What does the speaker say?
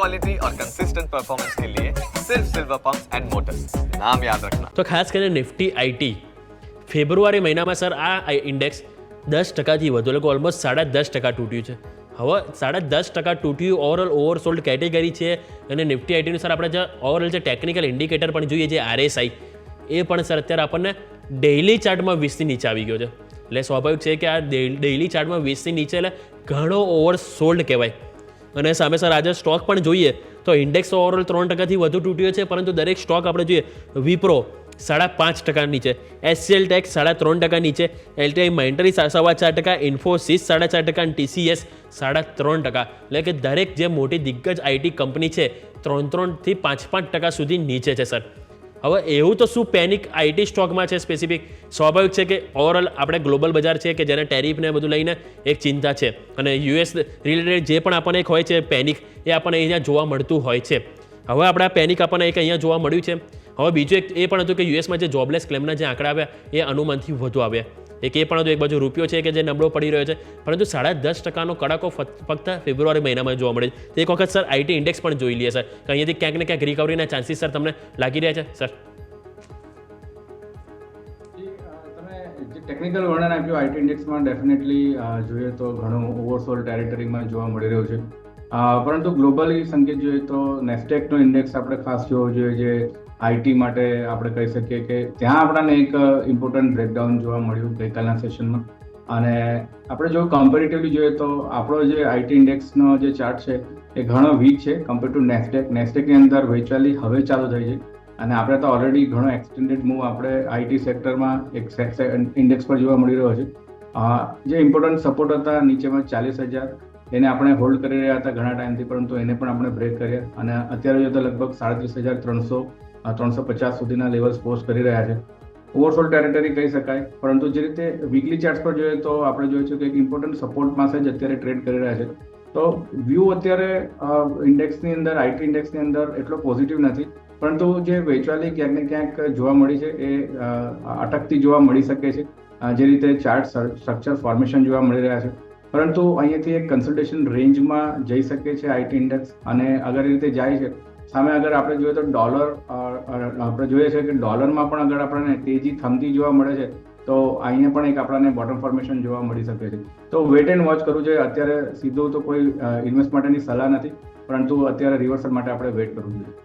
Quality और consistent performance के लिए सिर्फ सिल्वर पंप्स एंड मोटर्स नाम याद रखना તો ખાસ કરીને નિફ્ટી આઈટી ફેબ્રુઆરી મહિનામાં સર આ ઇન્ડેક્સ દસ ટકાથી વધુ એટલે ઓલમોસ્ટ સાડા દસ ટકા તૂટ્યું છે હવે સાડા દસ ટકા તૂટ્યું ઓવરઓલ ઓવરસોલ્ડ કેટેગરી છે અને નિફ્ટી આઈટીનું સર આપણે જે ઓવરઓલ જે ટેકનિકલ ઇન્ડિકેટર પણ જોઈએ જે આરએસઆઈ એ પણ સર અત્યારે આપણને ડેઇલી ચાર્ટમાં વીસથી નીચે આવી ગયો છે એટલે સ્વાભાવિક છે કે આ ડેઇલી ચાર્ટમાં વીસથી નીચે એટલે ઘણો ઓવરસોલ્ડ કહેવાય અને સામે સર આજે સ્ટોક પણ જોઈએ તો ઇન્ડેક્સ ઓવરઓલ ત્રણ ટકાથી વધુ તૂટ્યો છે, પરંતુ દરેક સ્ટોક આપણે જોઈએ, વિપ્રો સાડા પાંચ ટકા નીચે એસસીએલ ટેક્સ સાડા ત્રણ ટકા નીચે એલટીઆઈ માઇન્ટરી સવા ચાર ટકા ઇન્ફોસિસ સાડા ચાર ટકા ટીસીએસ સાડા ત્રણ ટકા. એટલે કે દરેક જે મોટી દિગ્ગજ આઈટી કંપની છે, ત્રણ ત્રણથી પાંચ પાંચ ટકા સુધી નીચે છે, સર. હવે એવું તો શું પેનિક આઈટી સ્ટોકમાં છે સ્પેસિફિક સ્વાભાવિક છે કે ઓવરઓલ આપણે ગ્લોબલ બજાર છે કે જેને ટેરિફને બધું લઈને એક ચિંતા છે. અને યુએસ રિલેટેડ જે પણ આપણને એક હોય છે પેનિક એ આપણને અહીંયા જોવા મળતું હોય છે. હવે આપણે આ પેનિક આપણને એક અહીંયા જોવા મળ્યું છે. હવે બીજું એક એ પણ હતું કે યુએસમાં જે જોબલેસ ક્લેમના જે આંકડા આવ્યા, એ અનુમાનથી વધુ આવ્યા. એક એ પણ એક બાજુ રૂપિયો છે કે જે નબળો પડી રહ્યો છે. પરંતુ સાડા દસ ટકાનો કડાકો ફક્ત- ફેબ્રુઆરી મહિનામાં જોવા મળે છે. તો એક વખત સર આઈટી ઇન્ડેક્સ પણ જોઈ લઈએ, સર. કે અહીંયાથી ક્યાંક ને ક્યાંક રિકવરીના ચાન્સીસ સર તમને લાગી રહ્યા છે, સર. ટેકનિકલ વર્ણન આપ્યું આઈટી ઇન્ડેક્સમાં ડેફિનેટલી જોઈએ તો ઘણું ઓવરસોલ ટેરિટરીમાં જોવા મળી રહ્યું છે. પરંતુ ગ્લોબલી સંકેત જોઈએ તો નેસ્ટેકનો ઇન્ડેક્સ આપણે ખાસ જોવો જોઈએ જે આઈટી માટે આપણે કહી શકીએ કે ત્યાં આપણને એક ઇમ્પોર્ટન્ટ બ્રેકડાઉન જોવા મળ્યું ગઈકાલના સેશનમાં. અને આપણે જો કમ્પેરેટિવલી જોઈએ તો આપણો જે આઈટી ઇન્ડેક્સનો જે ચાર્ટ છે એ ઘણો વીક છે કમ્પેર ટુ નેસ્ટેક. નેસ્ટેકની અંદર વેચવાલી હવે ચાલુ થઈ છે. અને આપણે તો ઓલરેડી ઘણો એક્સટેન્ડેડ મૂવ આપણે આઈટી સેક્ટરમાં એક ઇન્ડેક્સ પર જોવા મળી રહ્યો છે. જે ઇમ્પોર્ટન્ટ સપોર્ટ હતા નીચેમાં ચાલીસ હજાર. એને આપણે હોલ્ડ કરી રહ્યા હતા ઘણા ટાઈમથી, પરંતુ એને પણ આપણે બ્રેક કર્યા. અને અત્યારે જોઈએ તો લગભગ સાડત્રીસ હજાર ત્રણસો ત્રણસો પચાસ સુધીના લેવલ્સ પોસ્ટ કરી રહ્યા છે. ઓવરસોલ ટેરેટરી કહી શકાય, પરંતુ જે રીતે વીકલી ચાર્ટ્સ પર જોઈએ તો આપણે જોઈએ છીએ કે એક ઇમ્પોર્ટન્ટ સપોર્ટ પાસે જ અત્યારે ટ્રેડ કરી રહ્યા છે. તો વ્યૂ અત્યારે ઇન્ડેક્સની અંદર આઈટી ઇન્ડેક્સની અંદર એટલો પોઝિટિવ નથી, પરંતુ જે વેચવાલી ક્યાંક ને ક્યાંક જોવા મળી છે એ અટકતી જોવા મળી શકે છે. જે રીતે ચાર્ટ સ્ટ્રક્ચર ફોર્મેશન જોવા મળી રહ્યા છે. પરંતુ અહીંયાથી એક કન્સલ્ટેશન રેન્જમાં જઈ શકે છે આઈટી ઇન્ડેક્સ અને અગર એ રીતે જાય છે, સામે અગર આપણે જોઈએ તો ડોલર આપણે જોઈએ છે કે ડોલરમાં પણ અગર આપણને તેજી, થમતી જોવા મળે છે, તો અહીંયા પણ એક આપણને બોટમ ફોર્મેશન જોવા મળી શકે છે. તો વેટ એન્ડ વોચ કરવું જોઈએ. અત્યારે સીધું તો કોઈ ઇન્વેસ્ટ માટેની સલાહ નથી, પરંતુ અત્યારે રિવર્સલ માટે આપણે વેટ કરવું જોઈએ.